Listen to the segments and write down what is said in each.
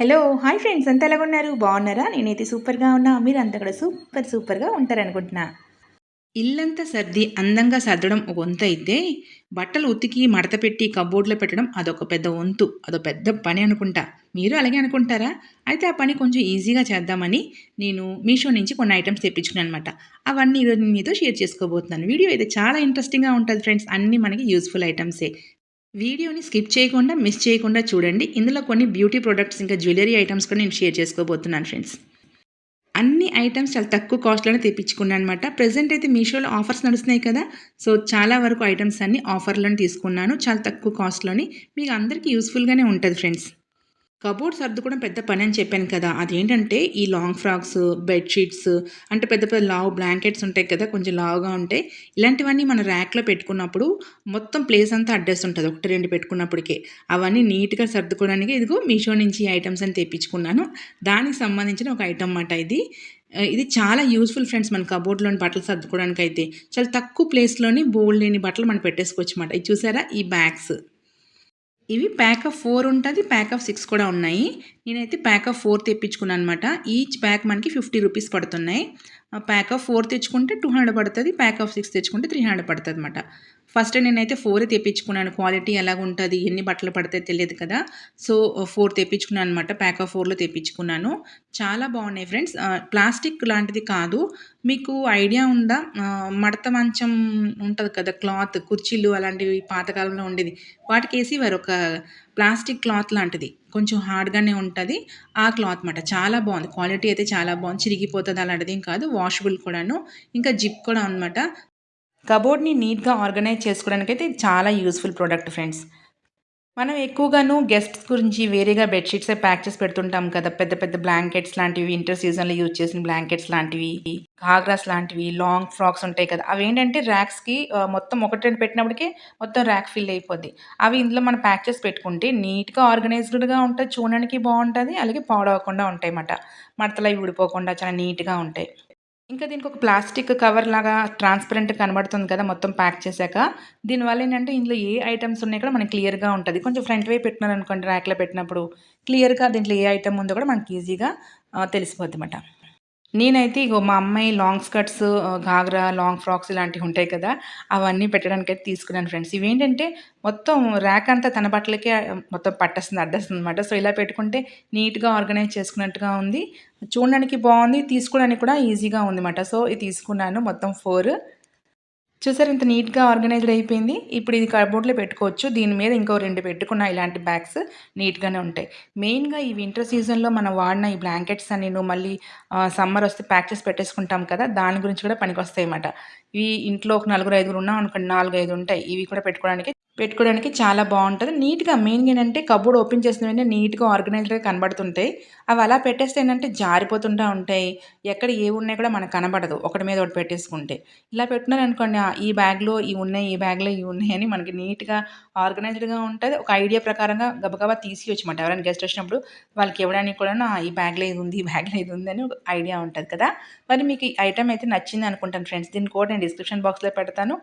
Hello hi friends అంతా ఎలా ఉన్నారు బాగున్నారా? నేనైతే సూపర్గా ఉన్నా. మీరు అంతా కూడా సూపర్ సూపర్గా ఉంటారనుకుంటున్నా. ఇల్లంతా సర్ది అందంగా సర్దడం ఒక వంత అయితే బట్టలు ఉతికి మడత పెట్టి కబోర్డ్లో పెట్టడం అదొక పెద్ద వంతు. అదొక పెద్ద పని అనుకుంటా. మీరు అలాగే అనుకుంటారా? అయితే ఆ పని కొంచెం ఈజీగా చేద్దామని నేను మీషో నుంచి కొన్ని ఐటమ్స్ తెప్పించుకున్నాను అనమాట అవన్నీ ఈరోజు మీతో షేర్ చేసుకోబోతున్నాను. వీడియో అయితే చాలా ఇంట్రెస్టింగ్గా ఉంటుంది ఫ్రెండ్స్ అన్నీ మనకి యూస్ఫుల్ ఐటమ్సే వీడియోని స్కిప్ చేయకుండా మిస్ చేయకుండా చూడండి. ఇందులో కొన్ని బ్యూటీ ప్రొడక్ట్స్ ఇంకా జ్యువెలరీ ఐటమ్స్ కూడా నేను షేర్ చేసుకోబోతున్నాను ఫ్రెండ్స్. అన్ని ఐటమ్స్ చాలా తక్కువ కాస్ట్లోనే తెప్పించుకున్నాను అనమాట ప్రజెంట్ అయితే మీషోలో ఆఫర్స్ నడుస్తున్నాయి కదా. సో చాలా వరకు ఐటమ్స్ అన్ని ఆఫర్లను తీసుకున్నాను. చాలా తక్కువ కాస్ట్లోని. మీకు అందరికీ యూస్ఫుల్గానే ఉంటుంది ఫ్రెండ్స్. కబోర్డ్ సర్దుకోవడం పెద్ద పని అని చెప్పాను కదా. అదేంటంటే ఈ లాంగ్ ఫ్రాక్స్ బెడ్షీట్స్ అంటే పెద్ద పెద్ద లావ్ బ్లాంకెట్స్ ఉంటాయి కదా కొంచెం లావుగా ఉంటాయి. ఇలాంటివన్నీ మన ర్యాక్లో పెట్టుకున్నప్పుడు మొత్తం ప్లేస్ అంతా ఉంటుంది. ఒకటి రెండు పెట్టుకున్నప్పటికే. అవన్నీ నీట్గా సర్దుకోవడానికి ఇదిగో మీషో నుంచి ఐటమ్స్ అని తెప్పించుకున్నాను. దానికి సంబంధించిన ఒక ఐటమ్ అన్నమాట ఇది. ఇది చాలా యూస్ఫుల్ ఫ్రెండ్స్ మన కబోర్డ్లోని బట్టలు సర్దుకోవడానికి అయితే చాలా తక్కువ ప్లేస్లోని బోల్డ్ లేని బట్టలు మనం పెట్టేసుకోవచ్చు అన్నమాట. ఇది చూసారా? ఈ బ్యాగ్స్. ఇవి ప్యాక్ ఆఫ్ ఫోర్ ఉంటుంది ప్యాక్ ఆఫ్ సిక్స్ కూడా ఉన్నాయి. నేనైతే ప్యాక్ ఆఫ్ ఫోర్ తెప్పించుకున్నాను అనమాట ఈచ్ ప్యాక్ మనకి ఫిఫ్టీ రూపీస్ పడుతున్నాయి. ప్యాక్ ఆఫ్ ఫోర్ తెచ్చుకుంటే టూ హండ్రెడ్ పడుతుంది ప్యాక్ ఆఫ్ సిక్స్ తెచ్చుకుంటే త్రీ హండ్రెడ్ పడుతుంది అనమాట ఫస్ట్ నేనైతే ఫోర్ తెప్పించుకున్నాను క్వాలిటీ ఎలాగ ఉంటుంది ఎన్ని బట్టలు పడతాయి తెలియదు కదా. సో ఫోర్ తెప్పించుకున్నాను అనమాట ప్యాక్ ఆఫ్ ఫోర్లో తెప్పించుకున్నాను. చాలా బాగున్నాయి ఫ్రెండ్స్ ప్లాస్టిక్ లాంటిది కాదు. మీకు ఐడియా ఉందా? మడత మంచం ఉంటుంది కదా క్లాత్ కుర్చీలు అలాంటివి పాతకాలంలో ఉండేది. వాటికి వేసి వారు ఒక ప్లాస్టిక్ క్లాత్ లాంటిది. కొంచెం హార్డ్గానే ఉంటుంది. ఆ క్లాత్ మాట. చాలా బాగుంది. క్వాలిటీ అయితే చాలా బాగుంది. చిరిగిపోతుంది అలాంటిది ఏం కాదు. వాషబుల్ కూడాను. ఇంకా జిప్ కూడా అనమాట కబోర్డ్ని నీట్గా ఆర్గనైజ్ చేసుకోవడానికి అయితే చాలా యూస్ఫుల్ ప్రోడక్ట్ ఫ్రెండ్స్. మనం ఎక్కువగాను గెస్ట్స్ గురించి వేరేగా బెడ్షీట్సే ప్యాక్ చేసి పెడుతుంటాం కదా. పెద్ద పెద్ద బ్లాంకెట్స్ లాంటివి వింటర్ సీజన్లో యూజ్ చేసిన బ్లాంకెట్స్ లాంటివి ఘాగ్రాస్ లాంటివి లాంగ్ ఫ్రాక్స్ ఉంటాయి కదా. అవి ఏంటంటే ర్యాక్స్కి మొత్తం ఒకటి రెండు పెట్టినప్పటికీ మొత్తం ర్యాక్ ఫిల్ అయిపోద్ది. అవి ఇందులో మనం ప్యాక్ చేసి పెట్టుకుంటే నీట్గా ఆర్గనైజ్డ్గా ఉంటుంది చూడడానికి బాగుంటుంది అలాగే పాడవకుండా ఉంటాయి అన్నమాట మడతలు అవి ఊడిపోకుండా చాలా నీట్గా ఉంటాయి. ఇంకా దీనికి ఒక ప్లాస్టిక్ కవర్ లాగా ట్రాన్స్పరెంట్ కనబడుతుంది కదా మొత్తం ప్యాక్ చేశాక. దీనివల్ల ఏంటంటే ఇందులో ఏ ఐటమ్స్ ఉన్నాయి కూడా మనకి క్లియర్గా ఉంటుంది. కొంచెం ఫ్రంట్ వైపు పెట్టినారనుకోండి ర్యాక్లో పెట్టినప్పుడు క్లియర్గా దీంట్లో ఏ ఐటమ్ ఉందో కూడా మనకి ఈజీగా తెలిసిపోద్ది అన్నమాట. నేనైతే ఇగో మా అమ్మాయి long skirts ghagra long frocks ఇలాంటివి ఉంటాయి కదా అవన్నీ పెట్టడానికి అయితే తీసుకున్నాను ఫ్రెండ్స్ ఇవేంటంటే మొత్తం ర్యాక్ అంతా తన బట్టలకే మొత్తం పట్టేస్తుంది అడ్డేస్తుంది అనమాట సో ఇలా పెట్టుకుంటే నీట్గా ఆర్గనైజ్ చేసుకున్నట్టుగా ఉంది. చూడడానికి బాగుంది తీసుకోవడానికి కూడా ఈజీగా ఉంది అనమాట సో ఇది తీసుకున్నాను మొత్తం ఫోర్ చూసారు ఇంత నీట్గా ఆర్గనైజ్డ్ అయిపోయింది. ఇప్పుడు ఇది కబోర్డ్లో పెట్టుకోవచ్చు. దీని మీద ఇంకో రెండు పెట్టుకున్న ఇలాంటి బ్యాగ్స్ నీట్గానే ఉంటాయి. మెయిన్గా ఈ వింటర్ సీజన్లో మనం వాడిన ఈ బ్లాంకెట్స్ అని నేను మళ్ళీ సమ్మర్ వస్తే ప్యాక్ చేసి పెట్టేసుకుంటాం కదా దాని గురించి కూడా పనికి వస్తాయి అన్నమాట ఇవి ఇంట్లో ఒక నలుగురు ఐదుగురు ఉన్నాం అనుకోండి నాలుగు ఐదు ఉంటాయి. ఇవి కూడా పెట్టుకోవడానికి పెట్టుకోవడానికి చాలా బాగుంటుంది. నీట్గా మెయిన్ ఏంటంటే కబోర్డ్ ఓపెన్ చేసిన వెంటనే నీట్గా ఆర్గనైజ్డ్గా కనబడుతుంటాయి. అవి అలా పెట్టేస్తే ఏంటంటే జారిపోతుంటూ ఉంటాయి. ఎక్కడ ఏ ఉన్నాయి కూడా మనకు కనబడదు. ఒకటి మీద ఒకటి పెట్టేసుకుంటే. ఇలా అనుకోండి ఈ బ్యాగ్లో ఇవి ఉన్నాయి ఈ బ్యాగ్లో ఇవి ఉన్నాయి అని మనకి నీట్గా ఆర్గనైజ్డ్గా ఉంటుంది. ఒక ఐడియా ప్రకారంగా గబగబా తీసియొచ్చమాట. ఎవరైనా గెస్ట్ వచ్చినప్పుడు వాళ్ళకి ఇవ్వడానికి కూడా ఈ బ్యాగ్లో ఇది ఉంది ఈ బ్యాగ్లో ఇది ఉంది అని ఒక ఐడియా ఉంటుంది కదా. మరి మీకు ఈ ఐటమ్ అయితే నచ్చింది అనుకుంటాను ఫ్రెండ్స్. దీని కూడా నేను డిస్క్రిప్షన్ బాక్స్లో పెడతాను.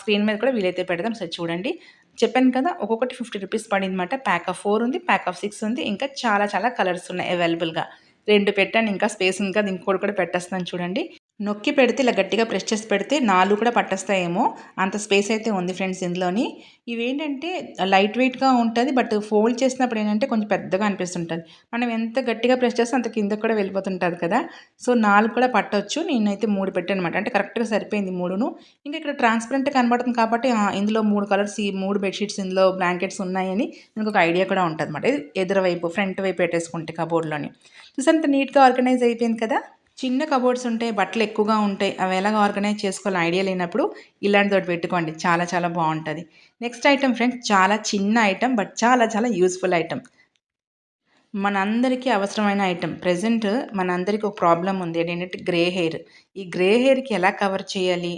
స్క్రీన్ మీద కూడా వీలైతే పెడతాను. సరే చూడండి. చెప్పాను కదా ఒక్కొక్కటి ఫిఫ్టీ రూపీస్ పడిందన్నమాట. ప్యాక్ ఆఫ్ ఫోర్ ఉంది ప్యాక్ ఆఫ్ సిక్స్ ఉంది ఇంకా చాలా చాలా కలర్స్ ఉన్నాయి అవైలబుల్గా. రెండు పెట్టాను ఇంకా స్పేస్ ఉంది కదా ఇంకోటి కూడా పెట్టేస్తున్నాను చూడండి. నొక్కి పెడితే ఇలా గట్టిగా ప్రెస్ చేసి పెడితే నాలుగు కూడా పట్టేస్తాయేమో. అంత స్పేస్ అయితే ఉంది ఫ్రెండ్స్ ఇందులోని. ఇవేంటంటే లైట్ వెయిట్గా ఉంటుంది బట్ ఫోల్డ్ చేసినప్పుడు ఏంటంటే కొంచెం పెద్దగా అనిపిస్తుంటుంది. మనం ఎంత గట్టిగా ప్రెస్ చేస్తే అంత కింద కూడా వెళ్ళిపోతుంటుంది కదా. సో నాలుగు కూడా పట్టవచ్చు నేనైతే మూడు పెట్టాను అనమాట అంటే కరెక్ట్గా సరిపోయింది మూడును. ఇంకా ఇక్కడ ట్రాన్స్పరెంట్ కనబడుతుంది కాబట్టి ఇందులో మూడు కలర్స్ ఈ మూడు బెడ్షీట్స్ ఇందులో బ్లాంకెట్స్ ఉన్నాయని మనకు ఒక ఐడియా కూడా ఉంటుంది అనమాట ఎదురు వైపు ఫ్రంట్ వైపు పెట్టేసుకుంటే కబోర్డ్లోని. చూసంత నీట్గా ఆర్గనైజ్ అయిపోయింది కదా. చిన్న కబోర్డ్స్ ఉంటాయి బట్టలు ఎక్కువగా ఉంటాయి అవి ఎలాగ ఆర్గనైజ్ చేసుకోవాలి ఐడియా లేనప్పుడు ఇలాంటితోటి పెట్టుకోండి. చాలా చాలా బాగుంటుంది. నెక్స్ట్ ఐటెం ఫ్రెండ్స్ చాలా చిన్న ఐటెం బట్ చాలా చాలా యూస్ఫుల్ ఐటెం మనందరికీ అవసరమైన ఐటెం ప్రజెంట్ మనందరికీ ఒక ప్రాబ్లం ఉంది. ఏంటంటే గ్రే హెయిర్ ఈ గ్రే హెయిర్కి ఎలా కవర్ చేయాలి?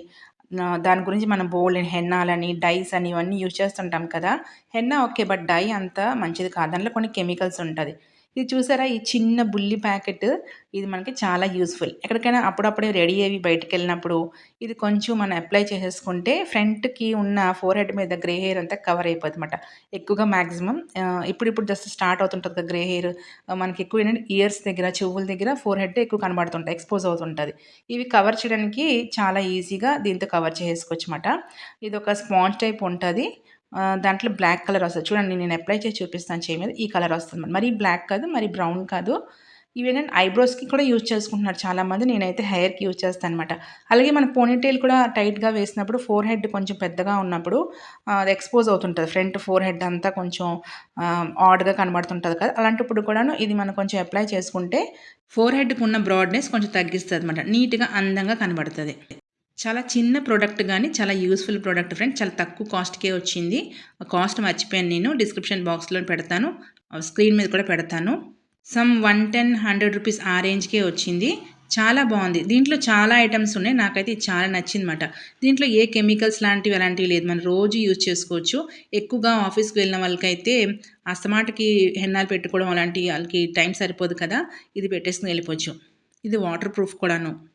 దాని గురించి మనం బోల్డ్ హెన్నాలని డైస్ అని ఇవన్నీ యూజ్ చేస్తుంటాం కదా. హెన్నా ఓకే బట్ డై అంత మంచిది కాదు. దాంట్లో కొన్ని కెమికల్స్ ఉంటుంది. ఇది చూసారా? ఈ చిన్న బుల్లి ప్యాకెట్. ఇది మనకి చాలా యూస్ఫుల్. ఎక్కడికైనా అప్పుడప్పుడే రెడీ అయ్యి బయటకు వెళ్ళినప్పుడు ఇది కొంచెం మనం అప్లై చేసేసుకుంటే ఫ్రంట్కి ఉన్న ఫోర్ హెడ్ మీద గ్రే హెయిర్ అంతా కవర్ అయిపోతుంది అనమాట ఎక్కువగా మ్యాక్సిమం ఇప్పుడిప్పుడు జస్ట్ స్టార్ట్ అవుతుంటుంది కదా గ్రే హెయిర్. మనకి ఎక్కువ ఏంటంటే ఇయర్స్ దగ్గర చెవుల దగ్గర ఫోర్ హెడ్ ఎక్కువ కనబడుతుంటాయి ఎక్స్పోజ్ అవుతుంటుంది. ఇవి కవర్ చేయడానికి చాలా ఈజీగా దీంతో కవర్ చేసుకోవచ్చు అనమాట ఇది ఒక స్పాంజ్ టైప్ ఉంటుంది. దాంట్లో బ్లాక్ కలర్ వస్తుంది. చూడండి నేను అప్లై చేసి చూపిస్తాను చేయి మీద. ఈ కలర్ వస్తుంది మరి బ్లాక్ కాదు మరి బ్రౌన్ కాదు. ఇవేనంటే ఐబ్రోస్కి కూడా యూజ్ చేసుకుంటున్నారు చాలామంది. నేనైతే హెయిర్కి యూజ్ చేస్తాను అనమాట అలాగే మన పోనీటైల్ కూడా టైట్గా వేసినప్పుడు ఫోర్ హెడ్ కొంచెం పెద్దగా ఉన్నప్పుడు అది ఎక్స్పోజ్ అవుతుంటుంది. ఫ్రంట్ ఫోర్ హెడ్ అంతా కొంచెం ఆడ్గా కనబడుతుంటుంది కదా. అలాంటప్పుడు కూడాను ఇది మనం కొంచెం అప్లై చేసుకుంటే ఫోర్ హెడ్కి ఉన్న బ్రాడ్నెస్ కొంచెం తగ్గిస్తుంది అనమాట నీట్గా అందంగా కనబడుతుంది. చాలా చిన్న ప్రోడక్ట్ కానీ చాలా యూస్ఫుల్ ప్రోడక్ట్ ఫ్రెండ్ చాలా తక్కువ కాస్ట్కే వచ్చింది. కాస్ట్ మర్చిపోయాను నేను డిస్క్రిప్షన్ బాక్స్లో పెడతాను. స్క్రీన్ మీద కూడా పెడతాను. Some one ten hundred rupees ఆ రేంజ్కే వచ్చింది. చాలా బాగుంది. దీంట్లో చాలా ఐటమ్స్ ఉన్నాయి. నాకైతే చాలా నచ్చిందన్నమాట. దీంట్లో ఏ కెమికల్స్ లాంటివి అలాంటివి లేదు. మనం రోజు యూజ్ చేసుకోవచ్చు. ఎక్కువగా ఆఫీస్కి వెళ్ళిన వాళ్ళకైతే అస్తమాటకి హెన్నాలు పెట్టుకోవడం అలాంటి వాళ్ళకి టైం సరిపోదు కదా. ఇది పెట్టేసుకుని వెళ్ళిపోవచ్చు. ఇది వాటర్ ప్రూఫ్ కూడాను.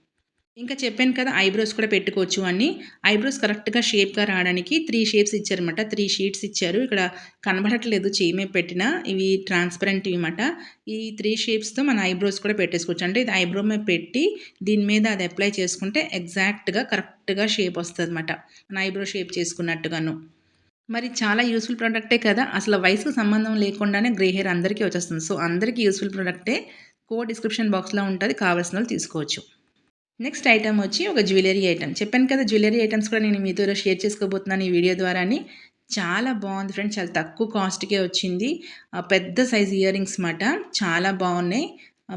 ఇంకా చెప్పాను కదా ఐబ్రోస్ కూడా పెట్టుకోవచ్చు అని. ఐబ్రోస్ కరెక్ట్గా షేప్గా రావడానికి త్రీ షేప్స్ ఇచ్చారనమాట త్రీ షీట్స్ ఇచ్చారు. ఇక్కడ కనబడట్లేదు చేయమే పెట్టిన. ఇవి ట్రాన్స్పరెంట్ అనమాట ఈ త్రీ షేప్స్తో మన ఐబ్రోస్ కూడా పెట్టేసుకోవచ్చు. అంటే ఇది ఐబ్రో మీద పెట్టి దీని మీద అది అప్లై చేసుకుంటే ఎగ్జాక్ట్గా కరెక్ట్గా షేప్ వస్తుంది అనమాట మన ఐబ్రో షేప్ చేసుకున్నట్టుగాను. మరి చాలా యూస్ఫుల్ ప్రోడక్టే కదా. అసలు వయసుకు సంబంధం లేకుండానే గ్రే హెయిర్ అందరికీ వచ్చేస్తుంది. సో అందరికీ యూస్ఫుల్ ప్రోడక్టే కో డిస్క్రిప్షన్ బాక్స్లో ఉంటుంది. కావాల్సిన వాళ్ళు తీసుకోవచ్చు. నెక్స్ట్ ఐటమ్ వచ్చి ఒక జ్యువెలరీ ఐటమ్ చెప్పాను కదా జ్యువెలరీ ఐటమ్స్ కూడా నేను మీతో షేర్ చేసుకోబోతున్నాను ఈ వీడియో ద్వారాని చాలా బాగుంది ఫ్రెండ్స్ చాలా తక్కువ కాస్ట్కే వచ్చింది. పెద్ద సైజ్ ఇయర్ రింగ్స్ మాట. చాలా బాగున్నాయి.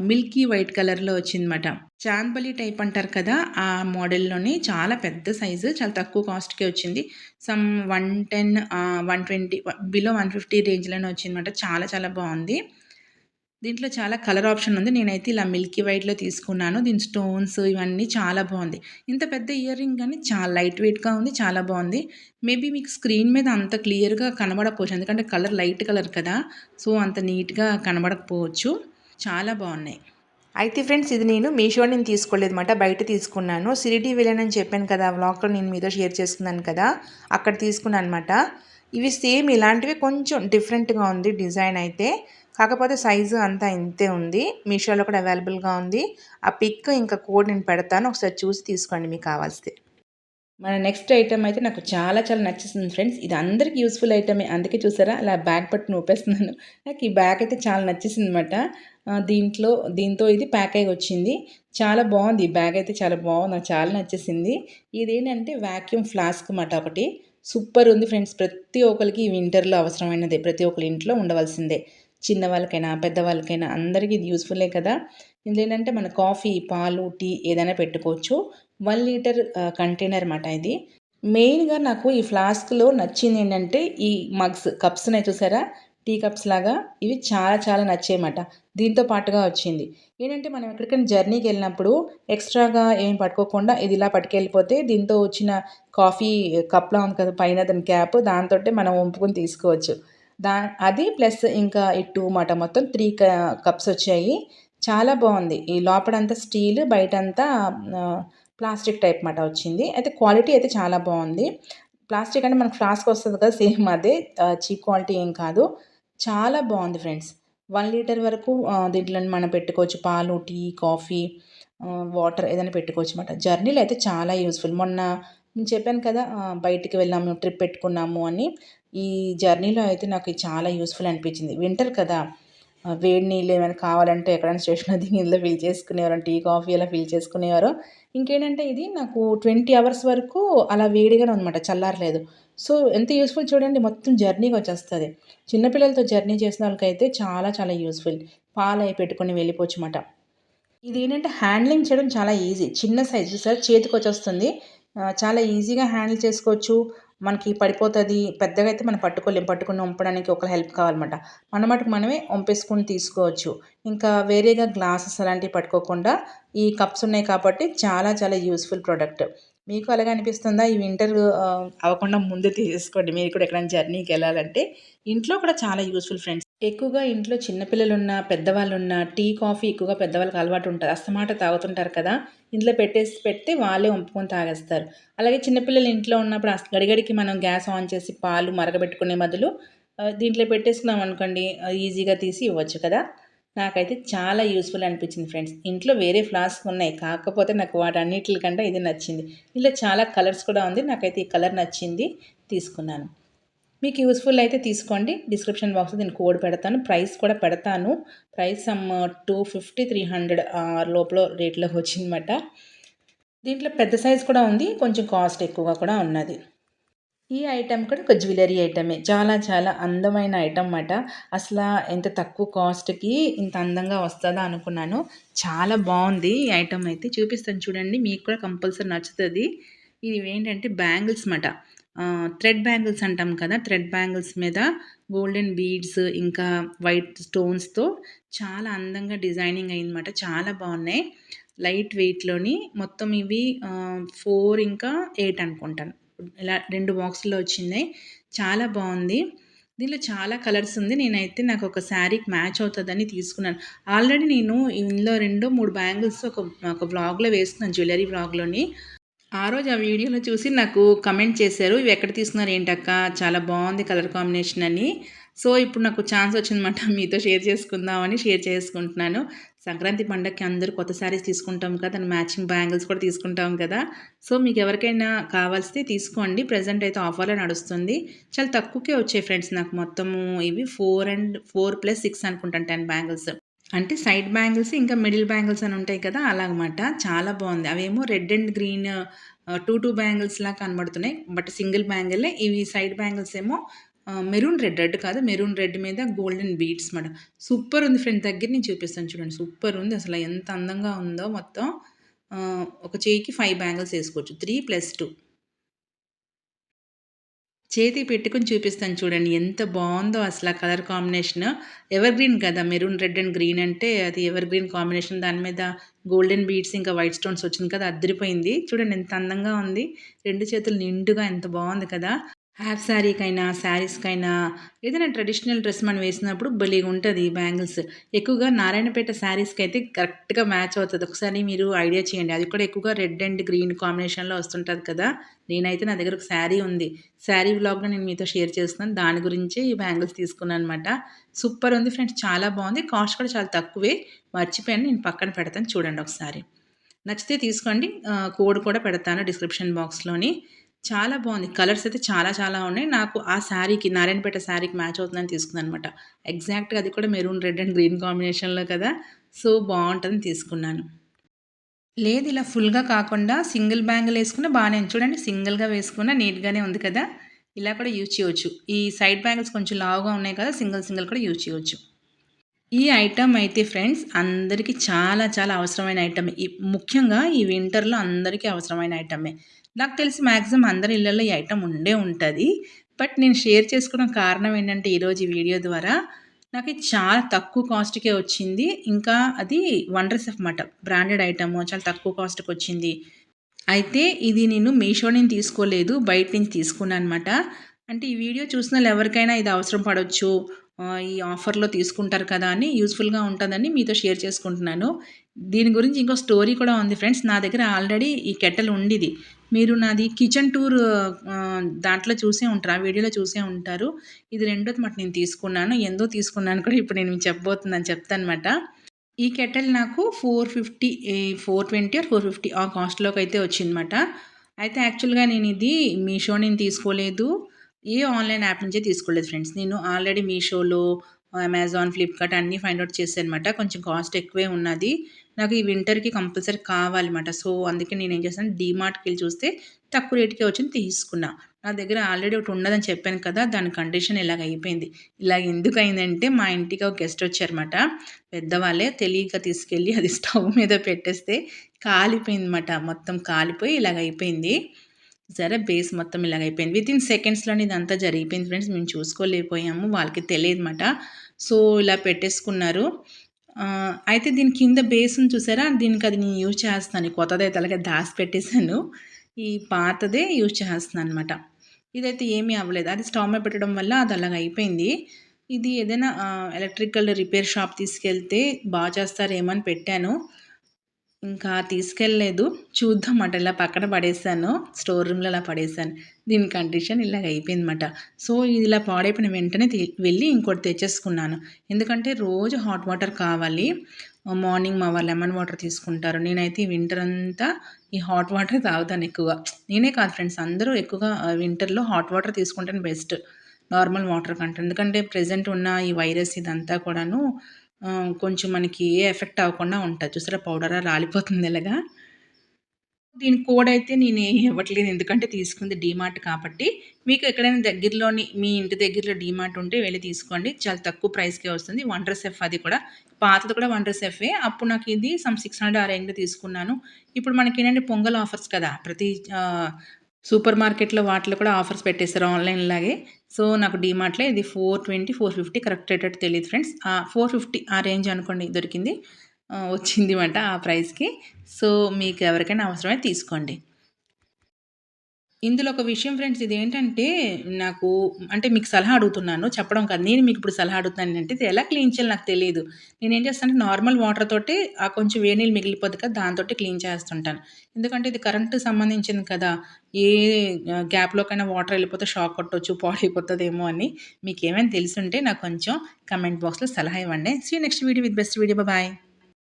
మిల్కీ వైట్ కలర్లో వచ్చిందన్నమాట. చాందబలి టైప్ అంటారు కదా ఆ మోడల్లోనే చాలా పెద్ద సైజు చాలా తక్కువ కాస్ట్కే వచ్చింది. Some one ten one twenty below one fifty రేంజ్లోనే వచ్చిందన్నమాట. చాలా చాలా బాగుంది. దీంట్లో చాలా కలర్ ఆప్షన్ ఉంది. నేనైతే ఇలా మిల్కీ వైట్లో తీసుకున్నాను. దీని స్టోన్స్ ఇవన్నీ చాలా బాగుంది. ఇంత పెద్ద ఇయర్ రింగ్ కానీ చాలా లైట్ వెయిట్గా ఉంది. చాలా బాగుంది. మేబీ మీకు స్క్రీన్ మీద అంత క్లియర్గా కనబడకపోవచ్చు. ఎందుకంటే కలర్ లైట్ కలర్ కదా. సో అంత నీట్గా కనబడకపోవచ్చు. చాలా బాగున్నాయి. అయితే ఫ్రెండ్స్ ఇది నేను మీషో నేను తీసుకోలేదు అనమాట బయట తీసుకున్నాను. సిరిటీ వెళ్ళానని చెప్పాను కదా. వ్లాగ్లో నేను మీతో షేర్ చేసుకున్నాను కదా. అక్కడ తీసుకున్నాను అనమాట ఇవి సేమ్ ఇలాంటివి కొంచెం డిఫరెంట్గా ఉంది డిజైన్ అయితే. కాకపోతే సైజు అంతా ఇంతే ఉంది. మీషోలో కూడా అవైలబుల్గా ఉంది. ఆ పిక్ ఇంకా కోడ్ నేను పెడతాను. ఒకసారి చూసి తీసుకోండి మీకు కావాల్సి మన నెక్స్ట్ ఐటమ్ అయితే నాకు చాలా చాలా నచ్చేసింది ఫ్రెండ్స్. ఇది అందరికీ యూస్ఫుల్ ఐటమే. అందుకే చూసారా? అలా బ్యాగ్ పట్టు నూపేస్తున్నాను నాకు ఈ బ్యాగ్ అయితే చాలా నచ్చేసింది అనమాట దీంట్లో దీంతో ఇది ప్యాక్ అయ్యి వచ్చింది. చాలా బాగుంది. ఈ బ్యాగ్ అయితే చాలా బాగుంది. నాకు చాలా నచ్చేసింది. ఇదేంటంటే వ్యాక్యూమ్ ఫ్లాస్క్ అన్నమాట ఒకటి. సూపర్ ఉంది ఫ్రెండ్స్. ప్రతి ఒక్కరికి వింటర్లో అవసరమైనదే. ప్రతి ఒక్కరి ఇంట్లో ఉండవలసిందే. చిన్న వాళ్ళకైనా పెద్దవాళ్ళకైనా అందరికీ ఇది యూస్ఫుల్లే కదా. ఇందులో ఏంటంటే మన కాఫీ పాలు టీ ఏదైనా పెట్టుకోవచ్చు. వన్ లీటర్ కంటైనర్ అన్నమాట ఇది. మెయిన్గా నాకు ఈ ఫ్లాస్క్లో నచ్చింది ఏంటంటే ఈ మగ్స్ కప్స్ ఉన్నాయి చూసారా? టీ కప్స్ లాగా ఇవి చాలా చాలా నచ్చాయన్నమాట దీంతో పాటుగా వచ్చింది. ఏంటంటే మనం ఎక్కడికైనా జర్నీకి వెళ్ళినప్పుడు ఎక్స్ట్రాగా ఏం పట్టుకోకుండా ఇది ఇలా పట్టుకెళ్ళిపోతే దీంతో వచ్చిన కాఫీ కప్లా ఉంది కదా పైన దాని క్యాప్ దాంతో మనం వంపుకొని తీసుకోవచ్చు. దా అది ప్లస్ ఇంకా ఇటు మాట మొత్తం త్రీ కప్స్ వచ్చాయి. చాలా బాగుంది. ఈ లోపడంతా స్టీల్ బయటంతా ప్లాస్టిక్ టైప్ మాట వచ్చింది. అయితే క్వాలిటీ అయితే చాలా బాగుంది. ప్లాస్టిక్ అంటే మనకు ఫ్లాస్క్ వస్తుంది కదా సేమ్ అదే చీప్ క్వాలిటీ ఏం కాదు. చాలా బాగుంది ఫ్రెండ్స్. వన్ లీటర్ వరకు దీంట్లో మనం పెట్టుకోవచ్చు పాలు టీ కాఫీ వాటర్ ఏదైనా పెట్టుకోవచ్చు అనమాట జర్నీలు అయితే చాలా యూస్ఫుల్. మొన్న నేను చెప్పాను కదా బయటికి వెళ్ళాము ట్రిప్ పెట్టుకున్నాము అని. ఈ జర్నీలో అయితే నాకు చాలా యూస్ఫుల్ అనిపించింది. వింటర్ కదా వేడి నీళ్ళు ఏమైనా కావాలంటే ఎక్కడైనా స్టేషన్లో దిగి ఇందులో ఫిల్ చేసుకునేవారు టీ కాఫీ అలా ఫిల్ చేసుకునేవారు. ఇంకేంటంటే ఇది నాకు ట్వంటీ అవర్స్ వరకు అలా వేడిగానే అనమాట చల్లారలేదు. సో ఎంత యూస్ఫుల్ చూడండి మొత్తం జర్నీకి వచ్చేస్తుంది. చిన్నపిల్లలతో జర్నీ చేసిన వాళ్ళకైతే చాలా చాలా యూస్ఫుల్. పాలు అయి పెట్టుకొని వెళ్ళిపోవచ్చు అన్నమాట ఇది ఏంటంటే హ్యాండ్లింగ్ చేయడం చాలా ఈజీ. చిన్న సైజు సార్ చేతికి వచ్చేస్తుంది చాలా ఈజీగా హ్యాండిల్ చేసుకోవచ్చు. మనకి పడిపోతుంది పెద్దగా అయితే మనం పట్టుకోలేం. పట్టుకుని వంపడానికి ఒక హెల్ప్ కావాలన్నమాట. మన మటుకు మనమే వంపేసుకుని తీసుకోవచ్చు. ఇంకా వేరేగా గ్లాసెస్ అలాంటివి పట్టుకోకుండా ఈ కప్స్ ఉన్నాయి కాబట్టి చాలా చాలా యూస్ఫుల్ ప్రోడక్ట్. మీకు అలాగే అనిపిస్తుందా? ఈ వింటర్ అవ్వకుండా ముందు తీసుకోండి మీరు కూడా ఎక్కడైనా జర్నీకి వెళ్ళాలంటే ఇంట్లో కూడా చాలా యూస్ఫుల్ ఫ్రెండ్స్ ఎక్కువగా ఇంట్లో చిన్నపిల్లలున్నా, పెద్దవాళ్ళున్నా టీ, కాఫీ ఎక్కువగా పెద్దవాళ్ళకి అలవాటు ఉంటుంది అస్తమాట తాగుతుంటారు కదా! ఇంట్లో పెట్టేసి పెడితే వాళ్ళే వంపుకొని తాగేస్తారు. అలాగే చిన్నపిల్లలు ఇంట్లో ఉన్నప్పుడు గడిగడికి మనం గ్యాస్ ఆన్ చేసి పాలు మరగబెట్టుకునే బదులు దీంట్లో పెట్టేసుకున్నాం అనుకోండి ఈజీగా తీసి ఇవ్వచ్చు కదా! నాకైతే చాలా యూస్ఫుల్ అనిపించింది ఫ్రెండ్స్. ఇంట్లో వేరే ఫ్లాస్క్ ఉన్నాయి. కాకపోతే నాకు వాటన్నిటికంటే ఇది నచ్చింది. ఇందులో చాలా కలర్స్ కూడా ఉంది. నాకైతే ఈ కలర్ నచ్చింది తీసుకున్నాను. మీకు యూస్‌ఫుల్ అయితే తీసుకోండి. డిస్క్రిప్షన్ బాక్స్‌లో దీని కోడ్ పెడతాను. ప్రైస్ కూడా పెడతాను. ప్రైస్ సమ్ 250, 300 ఆ లోపల రేట్‌లో వచ్చిందన్నమాట. దీంట్లో పెద్ద సైజ్ కూడా ఉంది. కొంచెం కాస్ట్ ఎక్కువగా కూడా ఉన్నది. ఈ ఐటెం కూడా ఒక జ్యువెలరీ ఐటమే. చాలా చాలా అందమైన ఐటమ్ అన్నమాట అసలు ఎంత తక్కువ కాస్ట్‌కి ఇంత అందంగా వస్తుందా అనుకున్నాను. చాలా బాగుంది ఈ ఐటమ్ అయితే. చూపిస్తాను చూడండి. మీకు కూడా కంపల్సరీ నచ్చుతుంది ఇవి ఏంటంటే బ్యాంగిల్స్ మాట. థ్రెడ్ బ్యాంగిల్స్ అంటాం కదా! థ్రెడ్ బ్యాంగిల్స్ మీద గోల్డెన్ బీడ్స్ ఇంకా వైట్ స్టోన్స్‌తో చాలా అందంగా డిజైనింగ్ అయిందన్నమాట. చాలా బాగున్నాయి లైట్ వెయిట్‌లోని మొత్తం ఇవి ఫోర్ ఇంకా ఎయిట్ అనుకుంటాను. ఇలా రెండు బాక్సుల్లో వచ్చినాయి. చాలా బాగుంది దీనిలో చాలా కలర్స్ ఉంది. నేనైతే నాకు ఒక శారీకి మ్యాచ్ అవుతుందని తీసుకున్నాను. ఆల్రెడీ నేను ఇందులో 2, 3 బ్యాంగిల్స్ ఒక ఒక బ్లాగ్లో వేస్తున్నాను జ్యువెలరీ బ్లాగ్లోని ఆ రోజు ఆ వీడియోలో చూసి నాకు కమెంట్ చేశారు. "ఇవి ఎక్కడ తీసుకున్నారు ఏంటక్క? చాలా బాగుంది కలర్ కాంబినేషన్" అని. సో, ఇప్పుడు నాకు ఛాన్స్ వచ్చిందన్నమాట. మీతో షేర్ చేసుకుందామని షేర్ చేసుకుంటున్నాను. సంక్రాంతి పండగకి అందరూ కొత్త శారీస్ తీసుకుంటాం కదా! దాని మ్యాచింగ్ బ్యాంగిల్స్ కూడా తీసుకుంటాం కదా! సో, మీకు ఎవరికైనా కావాల్సితే తీసుకోండి. ప్రజెంట్ అయితే ఆఫర్‌లో నడుస్తుంది. చాలా తక్కువకే వచ్చాయి ఫ్రెండ్స్ నాకు మొత్తము ఇవి ఫోర్ అండ్ 4+6 అనుకుంటాను 10 బ్యాంగిల్స్. అంటే సైడ్ బ్యాంగిల్స్ ఇంకా మిడిల్ బ్యాంగిల్స్ అని ఉంటాయి కదా! అలాగమాట. చాలా బాగుంది అవేమో red and green two two bangles లాగా కనబడుతున్నాయి. బట్ సింగిల్ బ్యాంగిలే. ఇవి సైడ్ బ్యాంగిల్స్ ఏమో మెరూన్ రెడ్, రెడ్ కాదు మెరూన్ రెడ్ మీద గోల్డెన్ బీడ్స్ మాట. సూపర్ ఉంది ఫ్రెండ్స్. దగ్గర నేను చూపిస్తాను చూడండి. సూపర్ ఉంది. అసలు ఎంత అందంగా ఉందో మొత్తం. ఒక చేయికి ఫైవ్ బ్యాంగిల్స్ వేసుకోవచ్చు త్రీ ప్లస్ టూ చేతికి పెట్టుకొని చూపిస్తాను చూడండి. ఎంత బాగుందో అసలు ఆ కలర్ కాంబినేషన్. ఎవర్ గ్రీన్ కదా! మెరూన్ రెడ్ అండ్ గ్రీన్ అంటే అది ఎవర్ గ్రీన్ కాంబినేషన్. దాని మీద గోల్డెన్ బీడ్స్ ఇంకా వైట్ స్టోన్స్ వచ్చింది కదా! అద్దరిపోయింది చూడండి ఎంత అందంగా ఉంది. రెండు చేతులు నిండుగా ఎంత బాగుంది కదా! హాఫ్ శారీకైనా, శారీస్‌కైనా ఏదైనా ట్రెడిషనల్ డ్రెస్ మనం వేసినప్పుడు భలేగుంటది ఈ బ్యాంగిల్స్. ఎక్కువగా నారాయణపేట శారీస్‌కైతే కరెక్ట్‌గా మ్యాచ్ అవుతుంది ఒకసారి మీరు ఐడియా చేయండి. అది కూడా ఎక్కువగా రెడ్ అండ్ గ్రీన్ కాంబినేషన్‌లో వస్తుంటుంది కదా! నేనైతే నా దగ్గర ఒక శారీ ఉంది. శారీ వ్లాగ్‌లో నేను మీతో షేర్ చేస్తున్నాను. దాని గురించి ఈ బ్యాంగిల్స్ తీసుకున్నాను అనమాట సూపర్ ఉంది ఫ్రెండ్స్. చాలా బాగుంది కాస్ట్ కూడా చాలా తక్కువే. మర్చిపోయాను. నేను పక్కన పెడతాను చూడండి ఒకసారి. నచ్చితే తీసుకోండి. కోడ్ కూడా పెడతాను డిస్క్రిప్షన్ బాక్స్‌లోని. చాలా బాగుంది కలర్స్ అయితే చాలా చాలా ఉన్నాయి. నాకు ఆ శారీకి నారాయణపేట శారీకి మ్యాచ్ అవుతుందని తీసుకున్నానన్నమాట. ఎగ్జాక్ట్‌గా అది కూడా మెరూన్ రెడ్ అండ్ గ్రీన్ కాంబినేషన్‌లో కదా! సో, బాగుంటుందని తీసుకున్నాను. లేదు ఇలా ఫుల్‌గా కాకుండా సింగిల్ బ్యాంగిల్ వేసుకున్నా బాగానే చూడండి సింగిల్‌గా వేసుకున్న నీట్‌గానే ఉంది కదా! ఇలా కూడా యూజ్ చేయవచ్చు ఈ సైడ్ బ్యాంగిల్స్ కొంచెం లావుగా ఉన్నాయి కదా! సింగిల్ సింగిల్ కూడా యూజ్ చేయవచ్చు ఈ ఐటమ్ అయితే ఫ్రెండ్స్ అందరికీ చాలా చాలా అవసరమైన ఐటమే ఈ ముఖ్యంగా ఈ వింటర్‌లో అందరికీ అవసరమైన ఐటమే నాకు తెలిసి మ్యాక్సిమం అందరి ఇళ్ళల్లో ఈ ఐటెం ఉండే ఉంటుంది బట్ నేను షేర్ చేసుకోవడం కారణం ఏంటంటే ఈరోజు ఈ వీడియో ద్వారా నాకు ఇది చాలా తక్కువ కాస్ట్‌కే వచ్చింది. ఇంకా అది వండర్స్ అన్నమాట. బ్రాండెడ్ ఐటమ్ చాలా తక్కువ కాస్ట్కి వచ్చింది అయితే ఇది నేను మీషో నుంచి తీసుకోలేదు. బయట నుంచి తీసుకున్నానన్నమాట. అంటే ఈ వీడియో చూసిన ఎవరికైనా ఇది అవసరం పడవచ్చు ఈ ఆఫర్‌లో తీసుకుంటారు కదా! అని యూస్ఫుల్గా ఉంటుందని మీతో షేర్ చేసుకుంటున్నాను. దీని గురించి ఇంకో స్టోరీ కూడా ఉంది ఫ్రెండ్స్. నా దగ్గర ఆల్రెడీ ఈ కెటల్ ఉండిది. మీరు నాది కిచెన్ టూర్ దాంట్లో చూసే ఉంటారు. ఆ వీడియోలో చూసే ఉంటారు. ఇది రెండోది మాట నేను తీసుకున్నాను. ఎందో తీసుకున్నాను కూడా ఇప్పుడు నేను మీకు చెప్పబోతున్నాను చెప్తానన్నమాట. ఈ కెటల్ నాకు four fifty four twenty or 450 ఆ కాస్ట్లోకి అయితే వచ్చిందన్నమాట. అయితే యాక్చువల్‌గా నేను ఇది మీషో నేను తీసుకోలేదు. ఏ ఆన్‌లైన్ యాప్ నుంచే తీసుకోలేదు ఫ్రెండ్స్. నేను ఆల్రెడీ మీషోలో, అమెజాన్, ఫ్లిప్‌కార్ట్ అన్నీ ఫైండ్ అవుట్ అనమాట కొంచెం కాస్ట్ ఎక్కువే ఉన్నది. నాకు ఈ వింటర్‌కి కంపల్సరీ కావాలన్నమాట. సో, అందుకే నేను ఏం చేస్తాను చేశాను డీమార్ట్‌కెళ్ళి చూస్తే తక్కువ రేటుకే వచ్చి తీసుకున్నా. నా దగ్గర ఆల్రెడీ ఒకటి ఉన్నదని చెప్పాను కదా! దాని కండిషన్ ఇలాగ అయిపోయింది. ఇలా ఎందుకు అయిందంటే మా ఇంటికి ఒక గెస్ట్ వచ్చారన్నమాట. పెద్దవాళ్ళే తెలియక తీసుకెళ్ళి అది స్టవ్ మీద పెట్టేస్తే కాలిపోయింది అనమాట మొత్తం కాలిపోయి ఇలాగ అయిపోయింది. సరే బేస్ మొత్తం ఇలాగ అయిపోయింది. వితిన్ సెకండ్స్‌లోనే ఇదంతా జరిగిపోయింది ఫ్రెండ్స్. మేము చూసుకోలేకపోయాము. వాళ్ళకి తెలియదు అనమాట సో, ఇలా పెట్టేసుకున్నారు. అయితే దీని కింద బేస్ని చూసారా? దీనికి అది నేను యూజ్ చేస్తున్నాను. కొత్తదైతే అలాగే దాసిపెట్టేసాను. ఈ పాతదే యూజ్ చేస్తున్నానన్నమాట. ఇదైతే ఏమీ అవ్వలేదు. అది స్టవ్ మీద పెట్టడం వల్ల అది అలాగ అయిపోయింది. ఇది ఏదైనా ఎలక్ట్రికల్ రిపేర్ షాప్ తీసుకెళ్తే బాగా చేస్తారేమో అని పెట్టాను ఇంకా తీసుకెళ్ళలేదు. చూద్దాం అట ఇలా పక్కన పడేసాను స్టోర్ రూమ్లో అలా పడేసాను దీని కండిషన్ ఇలాగ అయిపోయిందన్నమాట. సో ఇది ఇలా పాడైపోయిన వెంటనే వెళ్ళి ఇంకోటి తెచ్చేసుకున్నాను. ఎందుకంటే రోజు హాట్ వాటర్ కావాలి. మార్నింగ్ మా వాళ్ళు లెమన్ వాటర్ తీసుకుంటారు. నేనైతే ఈ వింటర్ అంతా ఈ హాట్ వాటర్ తాగుతాను ఎక్కువగా నేనే కాదు ఫ్రెండ్స్ అందరూ ఎక్కువగా వింటర్లో హాట్ వాటర్ తీసుకుంటాను బెస్ట్. నార్మల్ వాటర్ కంటే ఎందుకంటే ప్రజెంట్ ఉన్న ఈ వైరస్ ఇదంతా కూడాను కొంచెం మనకి ఏ ఎఫెక్ట్ అవ్వకుండా ఉంటుంది చూసారా? పౌడర్ రాలిపోతుంది ఇలాగా. దీని కోడ్ అయితే నేను ఇవ్వట్లేదు. ఎందుకంటే తీసుకుంది డీమార్ట్ కాబట్టి. మీకు ఎక్కడైనా దగ్గరలోని మీ ఇంటి దగ్గరలో డీమార్ట్ ఉంటే వెళ్ళి తీసుకోండి. చాలా తక్కువ ప్రైస్కే వస్తుంది. వండర్ సెఫ్ అది కూడా. పాతది కూడా వండర్ సెఫే అప్పుడు నాకు ఇది సమ్ సిక్స్ హండ్రెడ్ ఆ రేంజ్లో తీసుకున్నాను. ఇప్పుడు మనకి ఏంటంటే పొంగల్ ఆఫర్స్ కదా. ప్రతి సూపర్ మార్కెట్లో వాటిలో కూడా ఆఫర్స్ పెట్టేస్తారు ఆన్లైన్ లాగే సో నాకు డిమార్ట్లో ఇది four twenty four fifty correct rate తెలియదు ఫ్రెండ్స్. ఫోర్ ఫిఫ్టీ ఆ రేంజ్ అనుకోండి దొరికింది. వచ్చింది మాట ఆ ప్రైస్కి. సో మీకు ఎవరికైనా అవసరమే తీసుకోండి. ఇందులో ఒక విషయం ఫ్రెండ్స్ ఇది ఏంటంటే నాకు అంటే మీకు సలహా అడుగుతున్నాను చెప్పడం కాదు. నేను మీకు ఇప్పుడు సలహా అడుగుతున్నాను అంటే ఇది ఎలా క్లీన్ చేయాలి నాకు తెలియదు నేను ఏం చేస్తానంటే నార్మల్ వాటర్ తోటి ఆ కొంచెం వేణీలు మిగిలిపోద్ది కదా దాంతో క్లీన్ చేస్తుంటాను. ఎందుకంటే ఇది కరెంటు సంబంధించింది కదా ఏ గ్యాప్లోకైనా వాటర్ వెళ్ళిపోతే షాక్ కొట్టవచ్చు పాడైపోతుందేమో అని మీకు ఏమైనా తెలుసుంటే నాకు కొంచెం కమెంట్ బాక్స్లో సలహా ఇవ్వండి. See next video with best video bye